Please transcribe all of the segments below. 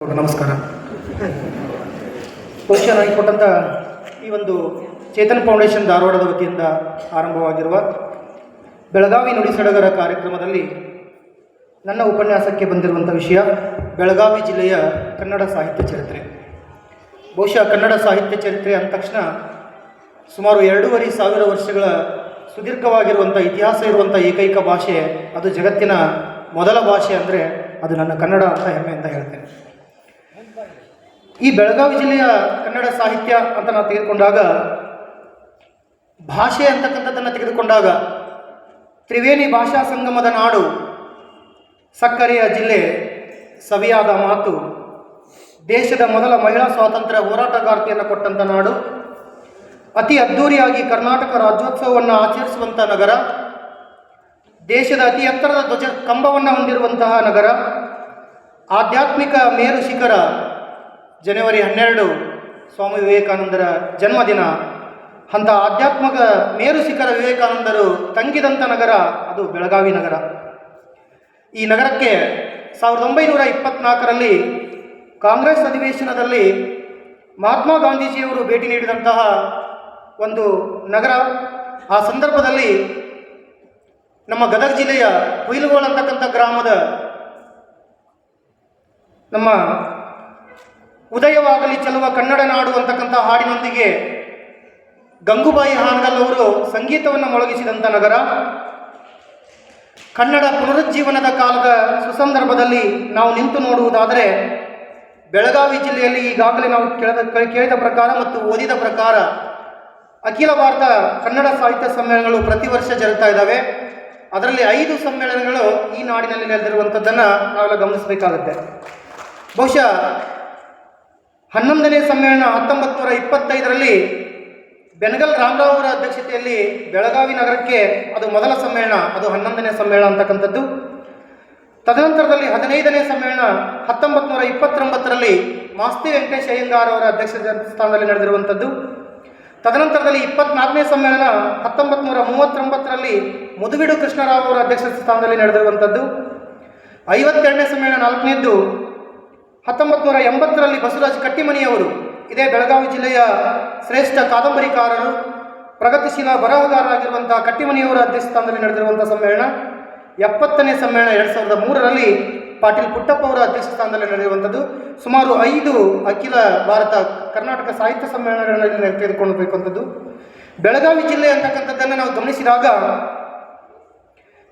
ನಮಸ್ಕಾರ. ಬಹುಶಃ ಆಗಿ ಕೊಟ್ಟಂಥ ಈ ಒಂದು ಚೇತನ್ ಫೌಂಡೇಶನ್ ಧಾರವಾಡದ ವತಿಯಿಂದ ಆರಂಭವಾಗಿರುವ ಬೆಳಗಾವಿ ನುಡಿ ಸಡಗರ ಕಾರ್ಯಕ್ರಮದಲ್ಲಿ ನನ್ನ ಉಪನ್ಯಾಸಕ್ಕೆ ಬಂದಿರುವಂಥ ವಿಷಯ ಬೆಳಗಾವಿ ಜಿಲ್ಲೆಯ ಕನ್ನಡ ಸಾಹಿತ್ಯ ಚರಿತ್ರೆ. ಬಹುಶಃ ಕನ್ನಡ ಸಾಹಿತ್ಯ ಚರಿತ್ರೆ ಅಂದ ತಕ್ಷಣ ಸುಮಾರು ಎರಡೂವರೆ ಸಾವಿರ ವರ್ಷಗಳ ಸುದೀರ್ಘವಾಗಿರುವಂಥ ಇತಿಹಾಸ ಇರುವಂಥ ಏಕೈಕ ಭಾಷೆ ಅದು ಜಗತ್ತಿನ ಮೊದಲ ಭಾಷೆ ಅಂದರೆ ಅದು ನನ್ನ ಕನ್ನಡ ಅಂತ ಹೆಮ್ಮೆಯಿಂದ ಹೇಳ್ತೇನೆ. ಈ ಬೆಳಗಾವಿ ಜಿಲ್ಲೆಯ ಕನ್ನಡ ಸಾಹಿತ್ಯ ಅಂತ ನಾವು ತೆಗೆದುಕೊಂಡಾಗ, ಭಾಷೆ ಅಂತಕ್ಕಂಥದ್ದನ್ನು ತೆಗೆದುಕೊಂಡಾಗ, ತ್ರಿವೇಣಿ ಭಾಷಾ ಸಂಗಮದ ನಾಡು, ಸಕ್ಕರೆಯ ಜಿಲ್ಲೆ ಸವಿಯಾದ ಮಾತು, ದೇಶದ ಮೊದಲ ಮಹಿಳಾ ಸ್ವಾತಂತ್ರ್ಯ ಹೋರಾಟಗಾರ್ತಿಯನ್ನು ಕೊಟ್ಟಂಥ ನಾಡು, ಅತಿ ಅದ್ಧೂರಿಯಾಗಿ ಕರ್ನಾಟಕ ರಾಜ್ಯೋತ್ಸವವನ್ನು ಆಚರಿಸುವಂಥ ನಗರ, ದೇಶದ ಅತಿ ಎತ್ತರದ ಧ್ವಜ ಕಂಬವನ್ನು ಹೊಂದಿರುವಂತಹ ನಗರ, ಆಧ್ಯಾತ್ಮಿಕ ಮೇರು ಶಿಖರ ಜನವರಿ ಹನ್ನೆರಡು ಸ್ವಾಮಿ ವಿವೇಕಾನಂದರ ಜನ್ಮದಿನ. ಅಂಥ ಆಧ್ಯಾತ್ಮಕ ಮೇರು ಶಿಖರ ವಿವೇಕಾನಂದರು ತಂಗಿದಂಥ ನಗರ, ಅದು ಬೆಳಗಾವಿ ನಗರ. ಈ ನಗರಕ್ಕೆ ಸಾವಿರದ ಒಂಬೈನೂರ ಇಪ್ಪತ್ನಾಲ್ಕರಲ್ಲಿ ಕಾಂಗ್ರೆಸ್ ಅಧಿವೇಶನದಲ್ಲಿ ಮಹಾತ್ಮ ಗಾಂಧೀಜಿಯವರು ಭೇಟಿ ನೀಡಿದಂತಹ ಒಂದು ನಗರ. ಆ ಸಂದರ್ಭದಲ್ಲಿ ನಮ್ಮ ಗದಗ ಜಿಲ್ಲೆಯ ಕುಯಿಲುಗೋಳ್ ಅಂತಕ್ಕಂಥ ಗ್ರಾಮದ ನಮ್ಮ ಉದಯವಾಗಲಿ ಚೆಲುವ ಕನ್ನಡ ನಾಡು ಅಂತಕ್ಕಂಥ ಹಾಡಿನೊಂದಿಗೆ ಗಂಗೂಬಾಯಿ ಹಾನಗಲ್ ಅವರು ಸಂಗೀತವನ್ನು ಮೊಳಗಿಸಿದಂಥ ನಗರ. ಕನ್ನಡ ಪುನರುಜ್ಜೀವನದ ಕಾಲದ ಸುಸಂದರ್ಭದಲ್ಲಿ ನಾವು ನಿಂತು ನೋಡುವುದಾದರೆ ಬೆಳಗಾವಿ ಜಿಲ್ಲೆಯಲ್ಲಿ ಈಗಾಗಲೇ ನಾವು ಕೇಳಿದ ಕೇಳಿದ ಪ್ರಕಾರ ಮತ್ತು ಓದಿದ ಪ್ರಕಾರ ಅಖಿಲ ಭಾರತ ಕನ್ನಡ ಸಾಹಿತ್ಯ ಸಮ್ಮೇಳನಗಳು ಪ್ರತಿ ವರ್ಷ ಜರುಗ್ತಾ ಇದ್ದಾವೆ. ಅದರಲ್ಲಿ ಐದು ಸಮ್ಮೇಳನಗಳು ಈ ನಾಡಿನಲ್ಲಿ ನಡೆದಿರುವಂಥದ್ದನ್ನು ನಾವೆಲ್ಲ ಗಮನಿಸಬೇಕಾಗುತ್ತೆ. ಬಹುಶಃ ಹನ್ನೊಂದನೇ ಸಮ್ಮೇಳನ ಹತ್ತೊಂಬತ್ತು ನೂರ ಇಪ್ಪತ್ತೈದರಲ್ಲಿ ಬೆನಗಲ್ ರಾಮರಾವ್ ಅವರ ಅಧ್ಯಕ್ಷತೆಯಲ್ಲಿ ಬೆಳಗಾವಿ ನಗರಕ್ಕೆ ಅದು ಮೊದಲ ಸಮ್ಮೇಳನ, ಅದು ಹನ್ನೊಂದನೇ ಸಮ್ಮೇಳನ ಅಂತಕ್ಕಂಥದ್ದು. ತದನಂತರದಲ್ಲಿ ಹದಿನೈದನೇ ಸಮ್ಮೇಳನ ಹತ್ತೊಂಬತ್ತು ನೂರ ಇಪ್ಪತ್ತೊಂಬತ್ತರಲ್ಲಿ ಮಾಸ್ತಿ ವೆಂಕಟೇಶ್ ಅಯ್ಯಂಗಾರ್ ಅವರ ಅಧ್ಯಕ್ಷ ಸ್ಥಾನದಲ್ಲಿ ನಡೆದಿರುವಂಥದ್ದು. ತದನಂತರದಲ್ಲಿ ಇಪ್ಪತ್ನಾಲ್ಕನೇ ಸಮ್ಮೇಳನ ಹತ್ತೊಂಬತ್ತು ನೂರ ಮೂವತ್ತೊಂಬತ್ತರಲ್ಲಿ ಮುದುವಿಡು ಕೃಷ್ಣರಾವ್ ಅವರ ಅಧ್ಯಕ್ಷ ಸ್ಥಾನದಲ್ಲಿ ನಡೆದಿರುವಂಥದ್ದು. ಐವತ್ತೆರಡನೇ ಸಮ್ಮೇಳನ ನಾಲ್ಕನೇದ್ದು ಹತ್ತೊಂಬತ್ತು ನೂರ ಎಂಬತ್ತರಲ್ಲಿ ಬಸವರಾಜ್ ಕಟ್ಟಿಮನಿಯವರು, ಇದೇ ಬೆಳಗಾವಿ ಜಿಲ್ಲೆಯ ಶ್ರೇಷ್ಠ ಕಾದಂಬರಿಕಾರರು, ಪ್ರಗತಿಶೀಲ ಬರಹಗಾರರಾಗಿರುವಂತಹ ಕಟ್ಟಿಮನಿಯವರ ಅಧ್ಯಕ್ಷಸ್ಥಾನದಲ್ಲಿ ನಡೆದಿರುವಂಥ ಸಮ್ಮೇಳನ, ಎಪ್ಪತ್ತನೇ ಸಮ್ಮೇಳನ ಎರಡು ಸಾವಿರದ ಮೂರರಲ್ಲಿ ಪಾಟೀಲ್ ಪುಟ್ಟಪ್ಪ ಅವರ ಅಧ್ಯಕ್ಷ ಸ್ಥಾನದಲ್ಲಿ ನಡೆಯುವಂಥದ್ದು ಸುಮಾರು ಐದು ಅಖಿಲ ಭಾರತ ಕರ್ನಾಟಕ ಸಾಹಿತ್ಯ ಸಮ್ಮೇಳನಗಳಲ್ಲಿ ತೆಗೆದುಕೊಳ್ಳಬೇಕಂಥದ್ದು. ಬೆಳಗಾವಿ ಜಿಲ್ಲೆ ಅಂತಕ್ಕಂಥದ್ದನ್ನು ನಾವು ಗಮನಿಸಿದಾಗ,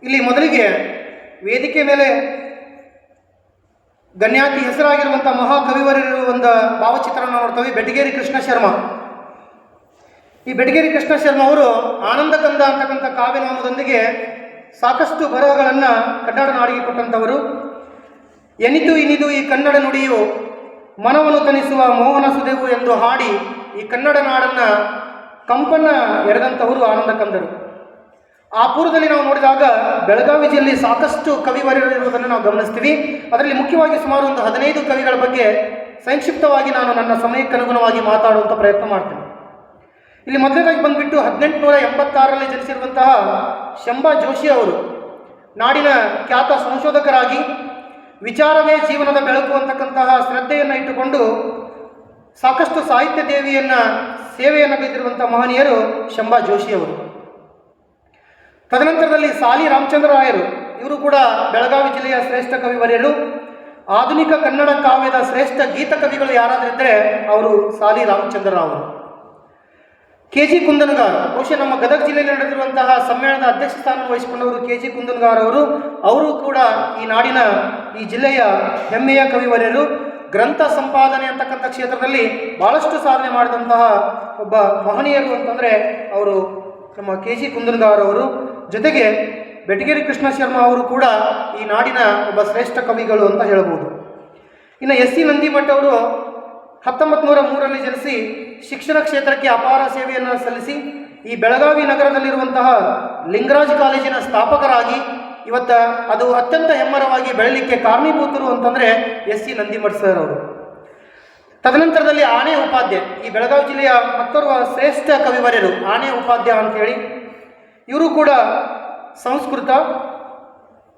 ಇಲ್ಲಿ ಮೊದಲಿಗೆ ವೇದಿಕೆ ಮೇಲೆ ಗಣ್ಯಾತಿ ಹೆಸರಾಗಿರುವಂಥ ಮಹಾಕವಿವರರು ಒಂದು ಭಾವಚಿತ್ರವನ್ನು ನೋಡ್ತೀವಿ. ಬೆಟಗೇರಿ ಕೃಷ್ಣ ಶರ್ಮ. ಈ ಬೆಟಗೇರಿ ಕೃಷ್ಣ ಶರ್ಮ ಅವರು ಆನಂದ ಕಂದ ಅಂತಕ್ಕಂಥ ಕಾವ್ಯನಾಮದೊಂದಿಗೆ ಸಾಕಷ್ಟು ಬರಹಗಳನ್ನು ಕನ್ನಡ ನಾಡಿಗೆ ಕೊಟ್ಟಂಥವರು. ಎನಿತು ಇನಿದು ಈ ಕನ್ನಡ ನುಡಿಯು ಮನವನ್ನು ತನಿಸುವ ಮೋಹನ ಸುದೇವು ಎಂದು ಹಾಡಿ ಈ ಕನ್ನಡ ನಾಡನ್ನು ಕಂಪನ್ನ ಎರೆದಂಥವರು ಆನಂದ ಕಂದರು ಆ ಪೂರ್ವದಲ್ಲಿ ನಾವು ನೋಡಿದಾಗ ಬೆಳಗಾವಿ ಜಿಲ್ಲೆಯಲ್ಲಿ ಸಾಕಷ್ಟು ಕವಿವರಿರುವುದನ್ನು ನಾವು ಗಮನಿಸ್ತೀವಿ. ಅದರಲ್ಲಿ ಮುಖ್ಯವಾಗಿ ಸುಮಾರು ಒಂದು ಹದಿನೈದು ಕವಿಗಳ ಬಗ್ಗೆ ಸಂಕ್ಷಿಪ್ತವಾಗಿ ನಾನು ನನ್ನ ಸಮಯಕ್ಕೆ ಅನುಗುಣವಾಗಿ ಮಾತಾಡುವಂಥ ಪ್ರಯತ್ನ ಮಾಡ್ತೇನೆ. ಇಲ್ಲಿ ಮೊದಲನೇದಾಗಿ ಬಂದುಬಿಟ್ಟು ಹದಿನೆಂಟುನೂರ ಎಂಬತ್ತಾರರಲ್ಲಿ ಜನಿಸಿರುವಂತಹ ಶಂಬಾ ಜೋಶಿ ಅವರು, ನಾಡಿನ ಖ್ಯಾತ ಸಂಶೋಧಕರಾಗಿ ವಿಚಾರವೇ ಜೀವನದ ಬೆಳಕು ಅಂತಕ್ಕಂತಹ ಶ್ರದ್ಧೆಯನ್ನು ಇಟ್ಟುಕೊಂಡು ಸಾಕಷ್ಟು ಸಾಹಿತ್ಯ ದೇವಿಯನ್ನು ಸೇವೆಯನ್ನು ಬೀದಿರುವಂಥ ಮಹನೀಯರು ಶಂಬಾ ಜೋಶಿಯವರು ತದನಂತರದಲ್ಲಿ ಸಾಲಿ ರಾಮಚಂದ್ರ ರಾಯರು, ಇವರು ಕೂಡ ಬೆಳಗಾವಿ ಜಿಲ್ಲೆಯ ಶ್ರೇಷ್ಠ ಕವಿವರ್ಯರು ಆಧುನಿಕ ಕನ್ನಡ ಕಾವ್ಯದ ಶ್ರೇಷ್ಠ ಗೀತ ಕವಿಗಳು ಯಾರಾದರಿದ್ದರೆ ಅವರು ಸಾಲಿ ರಾಮಚಂದ್ರ ರಾವ್ ಕೆ ಜಿ ಕುಂದನಗಾರ್, ಬಹುಶಃ ನಮ್ಮ ಗದಗ ಜಿಲ್ಲೆಯಲ್ಲಿ ನಡೆದಿರುವಂತಹ ಸಮ್ಮೇಳನದ ಅಧ್ಯಕ್ಷ ಸ್ಥಾನ ವಹಿಸಿಕೊಂಡವರು ಕೆ ಜಿ ಕುಂದನಗಾರ್ ಅವರು. ಅವರು ಕೂಡ ಈ ನಾಡಿನ ಈ ಜಿಲ್ಲೆಯ ಹೆಮ್ಮೆಯ ಕವಿವರ್ಯರು ಗ್ರಂಥ ಸಂಪಾದನೆ ಅಂತಕ್ಕಂಥ ಕ್ಷೇತ್ರದಲ್ಲಿ ಭಾಳಷ್ಟು ಸಾಧನೆ ಮಾಡಿದಂತಹ ಒಬ್ಬ ಮಹನೀಯರು ಅಂತಂದರೆ ಅವರು ನಮ್ಮ ಕೆ ಜಿ ಕುಂದನಗಾರ್ ಅವರು. ಜೊತೆಗೆ ಬೆಟಗೇರಿ ಕೃಷ್ಣ ಶರ್ಮಾ ಅವರು ಕೂಡ ಈ ನಾಡಿನ ಒಬ್ಬ ಶ್ರೇಷ್ಠ ಕವಿಗಳು ಅಂತ ಹೇಳಬಹುದು. ಇನ್ನು ಎಸ್ ಸಿ ನಂದಿಮಠ ಅವರು ಹತ್ತೊಂಬತ್ತು ನೂರ ಮೂರರಲ್ಲಿ ಜನಿಸಿ ಶಿಕ್ಷಣ ಕ್ಷೇತ್ರಕ್ಕೆ ಅಪಾರ ಸೇವೆಯನ್ನು ಸಲ್ಲಿಸಿ ಈ ಬೆಳಗಾವಿ ನಗರದಲ್ಲಿರುವಂತಹ ಲಿಂಗರಾಜ್ ಕಾಲೇಜಿನ ಸ್ಥಾಪಕರಾಗಿ ಇವತ್ತ ಅದು ಅತ್ಯಂತ ಹೆಮ್ಮರವಾಗಿ ಬೆಳಲಿಕ್ಕೆ ಕಾರಣೀಭೂತರು ಅಂತಂದರೆ ಎಸ್ ಸಿ ನಂದಿಮಠ ಸರ್ ಅವರು. ತದನಂತರದಲ್ಲಿ ಆನೆ ಉಪಾಧ್ಯ, ಈ ಬೆಳಗಾವಿ ಜಿಲ್ಲೆಯ ಮತ್ತೋರ್ವ ಶ್ರೇಷ್ಠ ಕವಿವರ್ಯರು ಆನೆ ಉಪಾಧ್ಯ ಅಂತೇಳಿ ಇವರು ಕೂಡ ಸಂಸ್ಕೃತ,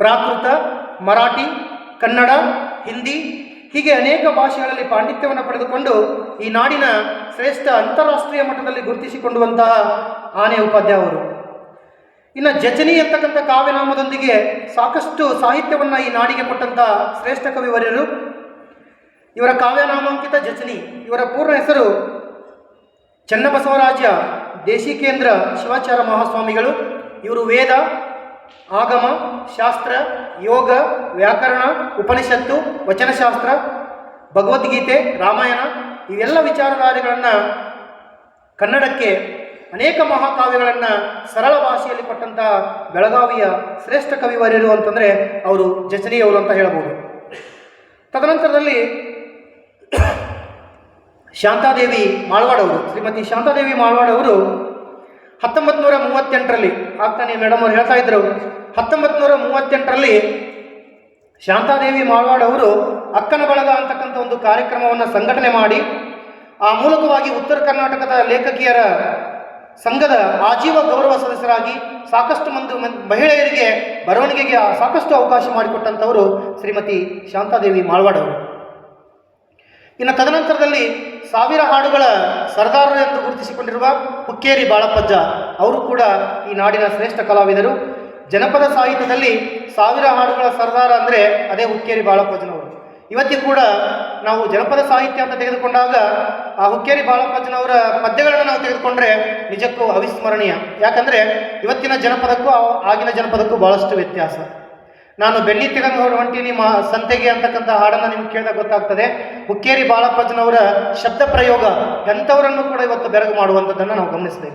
ಪ್ರಾಕೃತ, ಮರಾಠಿ, ಕನ್ನಡ, ಹಿಂದಿ, ಹೀಗೆ ಅನೇಕ ಭಾಷೆಗಳಲ್ಲಿ ಪಾಂಡಿತ್ಯವನ್ನು ಪಡೆದುಕೊಂಡು ಈ ನಾಡಿನ ಶ್ರೇಷ್ಠ ಅಂತಾರಾಷ್ಟ್ರೀಯ ಮಟ್ಟದಲ್ಲಿ ಗುರುತಿಸಿಕೊಂಡುವಂತಹ ಆನೆ ಉಪಾಧ್ಯಾಯ ಅವರು. ಇನ್ನು ಜಚನಿ ಅಂತಕ್ಕಂಥ ಕಾವ್ಯನಾಮದೊಂದಿಗೆ ಸಾಕಷ್ಟು ಸಾಹಿತ್ಯವನ್ನು ಈ ನಾಡಿಗೆ ಕೊಟ್ಟಂಥ ಶ್ರೇಷ್ಠ ಕವಿವರ್ಯರು ಇವರ ಕಾವ್ಯನಾಮಾಂಕಿತ ಜಚನಿ, ಇವರ ಪೂರ್ಣ ಹೆಸರು ಚನ್ನಬಸವರಾಜ ದೇಶಿಕೇಂದ್ರ ಶಿವಾಚಾರ್ಯ ಮಹಾಸ್ವಾಮಿಗಳು, ಇವರು ವೇದ, ಆಗಮ, ಶಾಸ್ತ್ರ, ಯೋಗ, ವ್ಯಾಕರಣ, ಉಪನಿಷತ್ತು, ವಚನಶಾಸ್ತ್ರ, ಭಗವದ್ಗೀತೆ, ರಾಮಾಯಣ, ಇವೆಲ್ಲ ವಿಚಾರಧಾರೆಗಳನ್ನು ಕನ್ನಡಕ್ಕೆ ಅನೇಕ ಮಹಾಕಾವ್ಯಗಳನ್ನು ಸರಳ ಭಾಷೆಯಲ್ಲಿ ಕೊಟ್ಟಂತಹ ಬೆಳಗಾವಿಯ ಶ್ರೇಷ್ಠ ಕವಿವರ್ಯರು ಅಂತಂದರೆ ಅವರು ಜಚನಿಯವರು ಅಂತ ಹೇಳಬಹುದು ತದನಂತರದಲ್ಲಿ ಶಾಂತಾದೇವಿ ಮಾಳ್ವಾಡವರು. ಶ್ರೀಮತಿ ಶಾಂತಾದೇವಿ ಮಾಳ್ವಾಡವರು ಹತ್ತೊಂಬತ್ತು ನೂರ ಮೂವತ್ತೆಂಟರಲ್ಲಿ ಆಗ್ತಾನೆ ಮೇಡಮ್ ಅವ್ರು ಹೇಳ್ತಾ ಇದ್ರು. ಹತ್ತೊಂಬತ್ತು ನೂರ ಮೂವತ್ತೆಂಟರಲ್ಲಿ ಶಾಂತಾದೇವಿ ಮಾಳ್ವಾಡವರು ಅಕ್ಕನ ಬಳಗ ಅಂತಕ್ಕಂಥ ಒಂದು ಕಾರ್ಯಕ್ರಮವನ್ನು ಸಂಘಟನೆ ಮಾಡಿ ಆ ಮೂಲಕವಾಗಿ ಉತ್ತರ ಕರ್ನಾಟಕದ ಲೇಖಕಿಯರ ಸಂಘದ ಆಜೀವ ಗೌರವ ಸದಸ್ಯರಾಗಿ ಸಾಕಷ್ಟು ಮಂದಿ ಮಹಿಳೆಯರಿಗೆ ಬರವಣಿಗೆಗೆ ಸಾಕಷ್ಟು ಅವಕಾಶ ಮಾಡಿಕೊಟ್ಟಂಥವರು ಶ್ರೀಮತಿ ಶಾಂತಾದೇವಿ ಮಾಳ್ವಾಡ್ ಅವರು ಇನ್ನು ತದನಂತರದಲ್ಲಿ ಸಾವಿರ ಹಾಡುಗಳ ಸರ್ದಾರ ಎಂದು ಗುರುತಿಸಿಕೊಂಡಿರುವ ಹುಕ್ಕೇರಿ ಬಾಳಪ್ಪಜ್ಜ, ಅವರು ಕೂಡ ಈ ನಾಡಿನ ಶ್ರೇಷ್ಠ ಕಲಾವಿದರು. ಜನಪದ ಸಾಹಿತ್ಯದಲ್ಲಿ ಸಾವಿರ ಹಾಡುಗಳ ಸರ್ದಾರ ಅಂದರೆ ಅದೇ ಹುಕ್ಕೇರಿ ಬಾಳಪ್ಪಜ್ಜನವರು. ಇವತ್ತಿಗೂ ಕೂಡ ನಾವು ಜನಪದ ಸಾಹಿತ್ಯ ಅಂತ ತೆಗೆದುಕೊಂಡಾಗ ಆ ಹುಕ್ಕೇರಿ ಬಾಳಪ್ಪಜ್ಜನವರ ಪದ್ಯಗಳನ್ನು ನಾವು ತೆಗೆದುಕೊಂಡ್ರೆ ನಿಜಕ್ಕೂ ಅವಿಸ್ಮರಣೀಯ. ಯಾಕಂದರೆ ಇವತ್ತಿನ ಜನಪದಕ್ಕೂ ಆಗಿನ ಜನಪದಕ್ಕೂ ಭಾಳಷ್ಟು ವ್ಯತ್ಯಾಸ. ನಾನು ಬೆಳ್ಳಿ ತೆಗೆದು ಹೊಂಟೀನಿ ಮಾ ಸಂತೆಗೆ ಅಂತಕ್ಕಂಥ ಹಾಡನ್ನು ನಿಮ್ಗೆ ಕೇಳಿದಾಗ ಗೊತ್ತಾಗ್ತದೆ. ಹುಕ್ಕೇರಿ ಬಾಳಪ್ಪಜ್ಜನವರ ಶಬ್ದ ಪ್ರಯೋಗ ಎಂಥವರನ್ನು ಕೂಡ ಇವತ್ತು ಬೆರಗು ಮಾಡುವಂಥದ್ದನ್ನು ನಾವು ಗಮನಿಸಬೇಕು.